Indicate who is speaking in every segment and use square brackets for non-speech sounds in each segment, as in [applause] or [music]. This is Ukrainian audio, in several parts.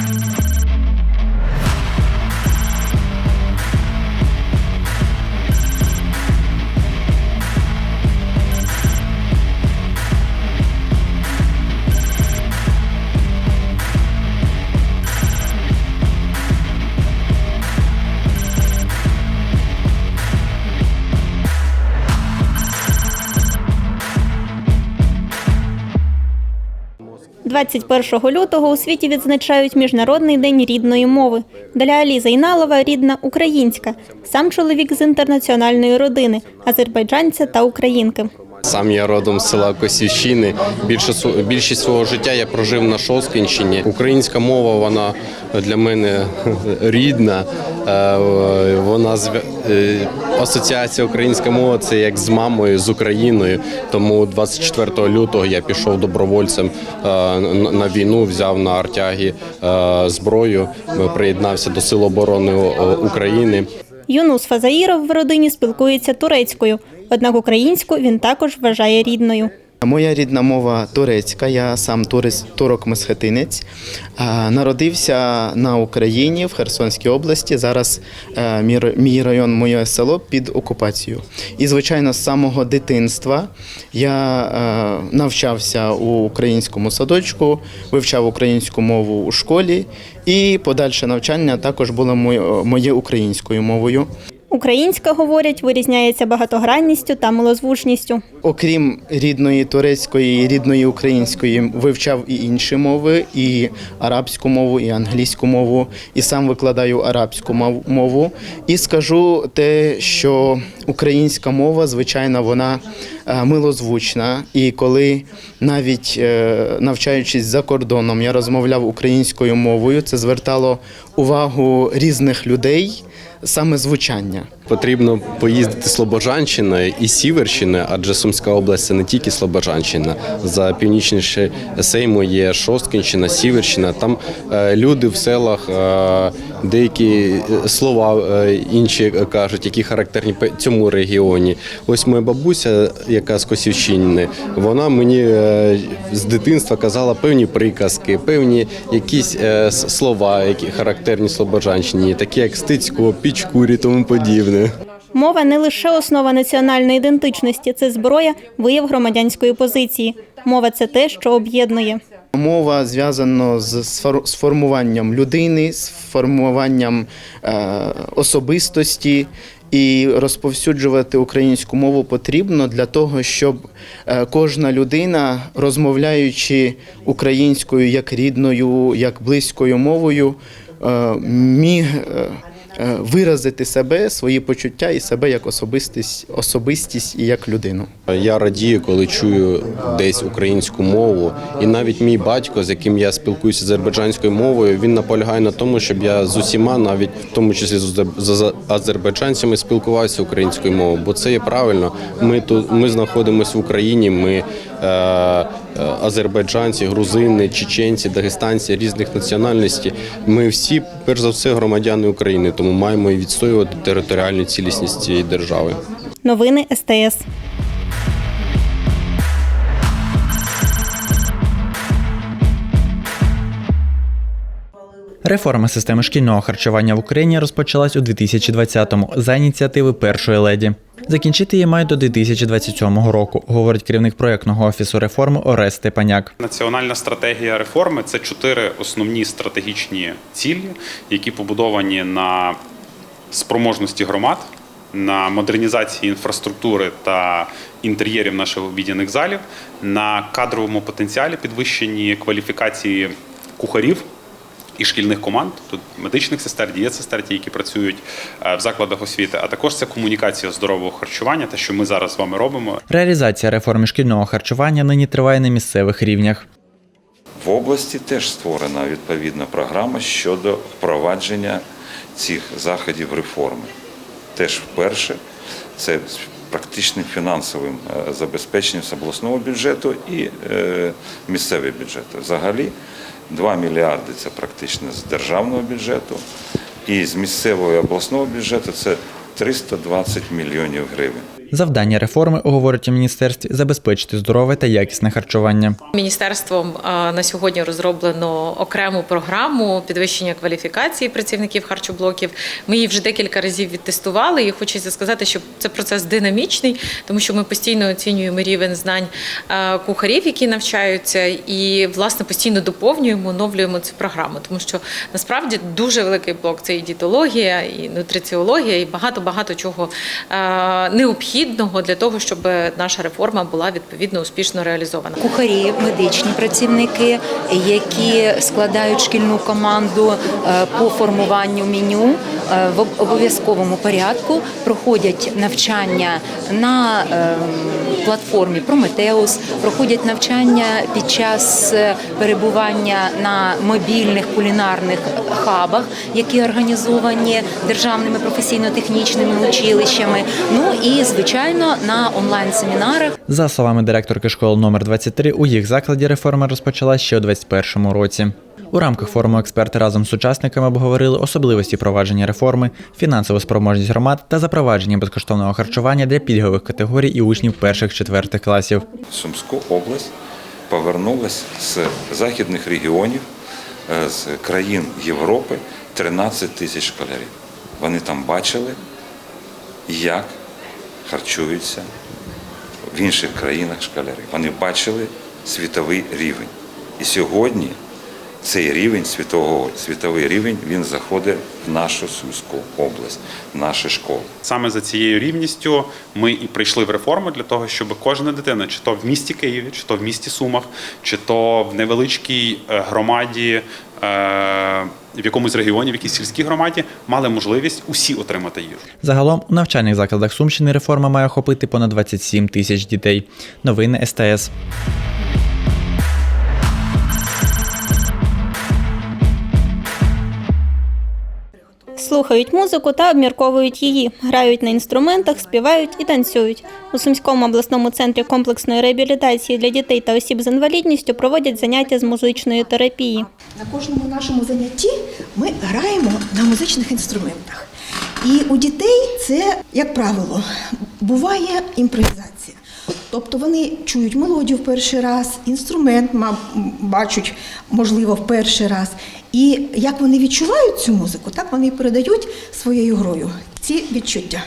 Speaker 1: Thank you. – 21 лютого у світі відзначають Міжнародний день рідної мови. Для Алі Зайналова рідна українська. Сам чоловік з інтернаціональної родини – азербайджанця та українки.
Speaker 2: Сам я родом з села Косівщини. Більше більшість свого життя я прожив на Шосткинщині. Українська мова вона для мене [laughs] рідна. Е, Вона зв'я- е, асоціація українська мова це як з мамою, з Україною. Тому 24 лютого я пішов добровольцем е, на- війну, взяв на Артягі зброю, приєднався до Сил оборони України.
Speaker 1: Юнус Фазаїров в родині спілкується турецькою, однак українську він також вважає рідною.
Speaker 3: Моя рідна мова турецька, я сам турис, турок-месхетинець. Народився на Україні в Херсонській області. Зараз е, мій, район, моє село під окупацією. І, звичайно, з самого дитинства я е, навчався у українському садочку, вивчав українську мову у школі, і подальше навчання також було моє українською мовою.
Speaker 1: Українська, говорять, вирізняється багатогранністю та милозвучністю.
Speaker 3: Окрім рідної турецької рідної української, вивчав і інші мови, і арабську мову, і англійську мову, і сам викладаю арабську мов- мову. І скажу те, що українська мова, звичайно, вона е, милозвучна. І коли навіть е, навчаючись за кордоном, я розмовляв українською мовою, це звертало увагу різних людей саме звучання.
Speaker 2: Потрібно поїздити Слобожанщиною і Сіверщиною, адже Сумська область це не тільки Слобожанщина. За північніше Сейму є Шосткинщина, Сіверщина. Там е, люди в селах е, деякі слова е, інші кажуть, які характерні цьому регіоні. Ось моя бабуся, яка з Косівщини, вона мені з дитинства казала певні приказки, певні якісь слова, які характерні Слобожанщині, такі як стицько, пічкурі, тому подібне.
Speaker 1: Мова не лише основа національної ідентичності, це зброя, вияв громадянської позиції. Мова це те, що об'єднує.
Speaker 3: Мова зв'язана з формуванням людини, з формуванням е, особистості. І розповсюджувати українську мову потрібно для того, щоб е, кожна людина, розмовляючи українською як рідною, як близькою мовою, е, міг виразити себе, свої почуття і себе як особистість, особистість і як людину.
Speaker 2: Я радію, коли чую десь українську мову, і навіть мій батько, з яким я спілкуюся азербайджанською мовою, він наполягає на тому, щоб я з усіма, навіть в тому числі з азер- азербайджанцями, спілкувався українською мовою, бо це є правильно. Ми тут ми знаходимося в Україні. Ми е, е, азербайджанці, грузини, чеченці, дагестанці різних національностей. Ми всі, перш за все, громадяни України, тому маємо і відстоювати територіальну цілісність цієї держави.
Speaker 1: Новини СТС.
Speaker 4: Реформа системи шкільного харчування в Україні розпочалась у 2020-му за ініціативи першої леді. Закінчити її мають до 2027 року, говорить керівник проєктного офісу реформи Орес Степаняк.
Speaker 5: Національна стратегія реформи це чотири основні стратегічні цілі, які побудовані на спроможності громад, на модернізації інфраструктури та інтер'єрів наших обідняних залів, на кадровому потенціалі підвищенні кваліфікації кухарів. І шкільних команд, тут медичних сестер, дієтсестер, ті, які працюють е, в закладах освіти, а також це комунікація здорового харчування, те, що ми зараз з вами робимо.
Speaker 4: Реалізація реформи шкільного харчування нині триває на місцевих рівнях.
Speaker 6: В області теж створена відповідна програма щодо впровадження цих заходів реформи. Теж вперше це практичним фінансовим е, забезпеченням з обласного бюджету і е, місцевий бюджет. Взагалі 2 мільярди це практично з державного бюджету, і з місцевого і обласного бюджету це 320 мільйонів гривень.
Speaker 4: Завдання реформи, говорить у міністерстві, забезпечити здорове та якісне харчування.
Speaker 7: Міністерством на сьогодні розроблено окрему програму підвищення кваліфікації працівників харчоблоків. Ми її вже декілька разів відтестували, і хочеться сказати, що це процес динамічний, тому що ми постійно оцінюємо рівень знань кухарів, які навчаються, і власне постійно доповнюємо, оновлюємо цю програму, тому що насправді дуже великий блок це і дієтологія, і нутриціологія, і багато багато чого а, необхідного для того, щоб наша реформа була відповідно успішно реалізована.
Speaker 8: кухарі, медичні працівники, які складають шкільну команду е, по формуванню меню е, в обов'язковому порядку, проходять навчання на е, платформі Прометеус, проходять навчання під час е, перебування на мобільних кулінарних хабах, які організовані державними професійно-технічними училищами. Ну і звичайно на онлайн-семінарах.
Speaker 4: За словами директорки школи номер 23, у їх закладі реформа розпочалась ще у 2021 році. У рамках форуму експерти разом з учасниками обговорили особливості провадження реформи, фінансову спроможність громад та запровадження безкоштовного харчування для пільгових категорій і учнів перших-четвертих класів.
Speaker 6: Сумську область повернулась з західних регіонів, е, з країн Європи 13 тисяч школярів. Вони там бачили, як харчуються в інших країнах школярі. Вони бачили світовий рівень. І сьогодні цей рівень, світового, світовий рівень, він заходить в нашу Сумську область, в наші школи.
Speaker 5: Саме за цією рівністю ми і прийшли в реформу для того, щоб кожна дитина, чи то в місті Києві, чи то в місті Сумах, чи то в невеличкій е, громаді, е, в якомусь регіоні, в якійсь сільській громаді, мали можливість усі отримати їжу.
Speaker 4: Загалом у навчальних закладах Сумщини реформа має охопити понад 27 тисяч дітей. Новини СТС.
Speaker 1: Слухають музику та обмірковують її, грають на інструментах, співають і танцюють. У Сумському обласному центрі комплексної реабілітації для дітей та осіб з інвалідністю проводять заняття з музичної терапії.
Speaker 9: На кожному нашому занятті ми граємо на музичних інструментах. І у дітей це, як правило, буває імпровізація. Тобто вони чують мелодію в перший раз, інструмент бачать, можливо, в перший раз. І як вони відчувають цю музику, так вони передають своєю грою ці відчуття.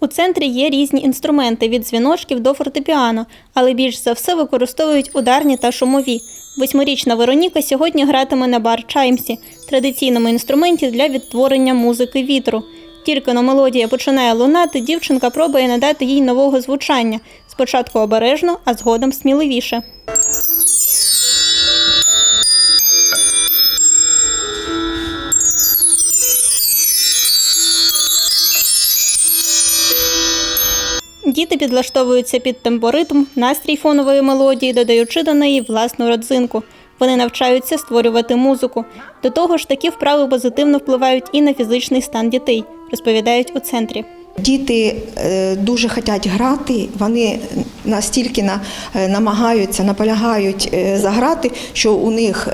Speaker 1: У центрі є різні інструменти від дзвіночків до фортепіано, але більш за все використовують ударні та шумові. Восьмирічна Вероніка сьогодні гратиме на бар Чаймсі, традиційному інструменті для відтворення музики вітру. Тільки но мелодія починає лунати, дівчинка пробує надати їй нового звучання. Спочатку обережно, а згодом сміливіше. Діти підлаштовуються під темпоритм, настрій фонової мелодії, додаючи до неї власну родзинку. Вони навчаються створювати музику. До того ж, такі вправи позитивно впливають і на фізичний стан дітей, розповідають у центрі.
Speaker 9: Діти е, дуже хочуть грати, вони настільки на, е, намагаються, наполягають е, заграти, що у них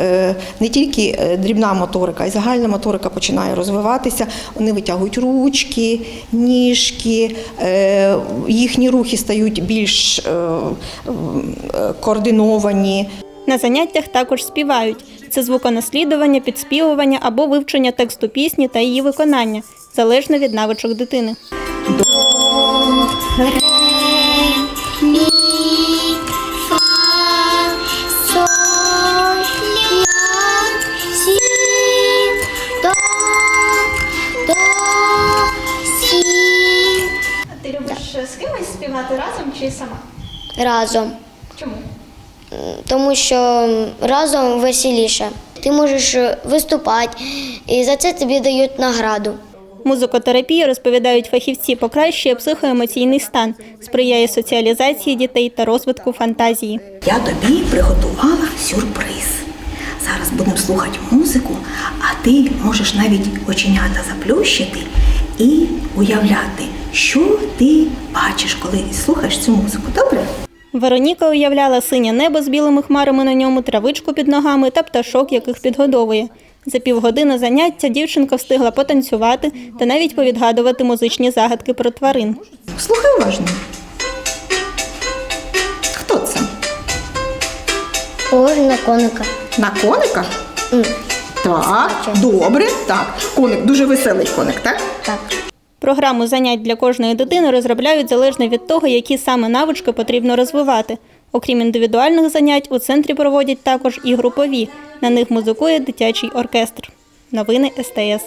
Speaker 9: не тільки дрібна моторика, а й загальна моторика починає розвиватися. Вони витягують ручки, ніжки, їхні рухи стають більш координовані.
Speaker 1: На заняттях також співають. Це звуконаслідування, підспівування або вивчення тексту пісні та її виконання, залежно від навичок дитини. Ти любиш з кимось співати разом чи сама?
Speaker 10: Разом.
Speaker 1: Чому?
Speaker 10: Тому що разом веселіше. Ти можеш виступати, і за це тобі дають награду.
Speaker 1: Музикотерапія, розповідають фахівці, покращує психоемоційний стан, сприяє соціалізації дітей та розвитку фантазії.
Speaker 9: Я тобі приготувала сюрприз. Зараз будемо слухати музику, а ти можеш навіть оченята заплющити і уявляти, що ти бачиш, коли слухаєш цю музику. Добре?
Speaker 1: Вероніка уявляла синє небо з білими хмарами на ньому, травичку під ногами та пташок, яких підгодовує. За півгодини заняття дівчинка встигла потанцювати та навіть повідгадувати музичні загадки про тварин.
Speaker 9: Слухай уважно.
Speaker 10: Хто це? Ой, на коника.
Speaker 11: На коника? Так, добре. Так, коник дуже веселий коник, так?
Speaker 10: Так.
Speaker 1: Програму занять для кожної дитини розробляють залежно від того, які саме навички потрібно розвивати. Окрім індивідуальних занять, у центрі проводять також і групові. На них музикує дитячий оркестр. Новини СТС.